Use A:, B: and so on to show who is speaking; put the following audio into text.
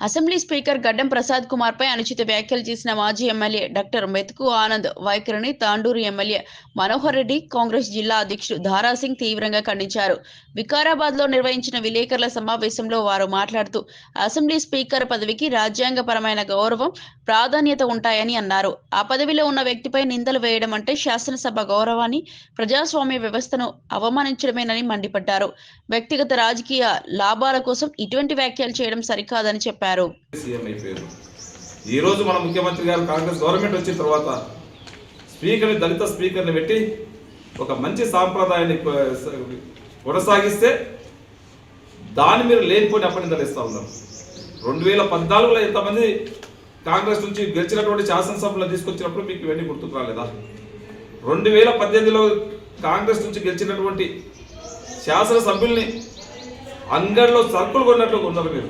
A: Assembly speaker గడ్డం ప్రసాద్ కుమార్ పై అనుచిత వ్యాఖ్యలు చేసిన మాజీ ఎమ్మెల్యే డాక్టర్ మెతుకు ఆనంద్ వైఖరిని తాండూరు ఎమ్మెల్యే మనోహర్ రెడ్డి కాంగ్రెస్ జిల్లా అధ్యక్షుడు ధారాసింగ్ తీవ్రంగా ఖండించారు. వికారాబాద్లో నిర్వహించిన విలేకరుల సమావేశంలో వారు మాట్లాడుతూ అసెంబ్లీ స్పీకర్ పదవికి రాజ్యాంగపరమైన గౌరవం ప్రాధాన్యత ఉంటాయని అన్నారు. ఆ పదవిలో ఉన్న వ్యక్తిపై నిందలు వేయడం అంటే శాసనసభ గౌరవాన్ని ప్రజాస్వామ్య వ్యవస్థను అవమానించడమేనని మండిపడ్డారు. వ్యక్తిగత రాజకీయ లాభాల కోసం ఇటువంటి వ్యాఖ్యలు చేయడం సరికాదని చెప్పారు.
B: సీఎం అయిపోయారు. ఈ రోజు మన ముఖ్యమంత్రి గారు కాంగ్రెస్ గవర్నమెంట్ వచ్చిన తర్వాత స్పీకర్ని దళిత స్పీకర్ని పెట్టి ఒక మంచి సాంప్రదాయాన్ని కొనసాగిస్తే కొనసాగిస్తే మీద లేనిపోయిన లేనిపోని అప్పనిందలిస్తా ఉన్నాం రెండు వేల పద్నాలుగులో ఎంతమంది కాంగ్రెస్ నుంచి గెలిచినటువంటి శాసనసభలో తీసుకొచ్చినప్పుడు మీకు ఇవన్నీ గుర్తుకు రాలేదా? రెండు వేల పద్దెనిమిదిలో కాంగ్రెస్ నుంచి గెలిచినటువంటి శాసనసభ్యుల్ని అంగడిలో సర్కులు కొన్నట్లు ఉన్నారు మీరు.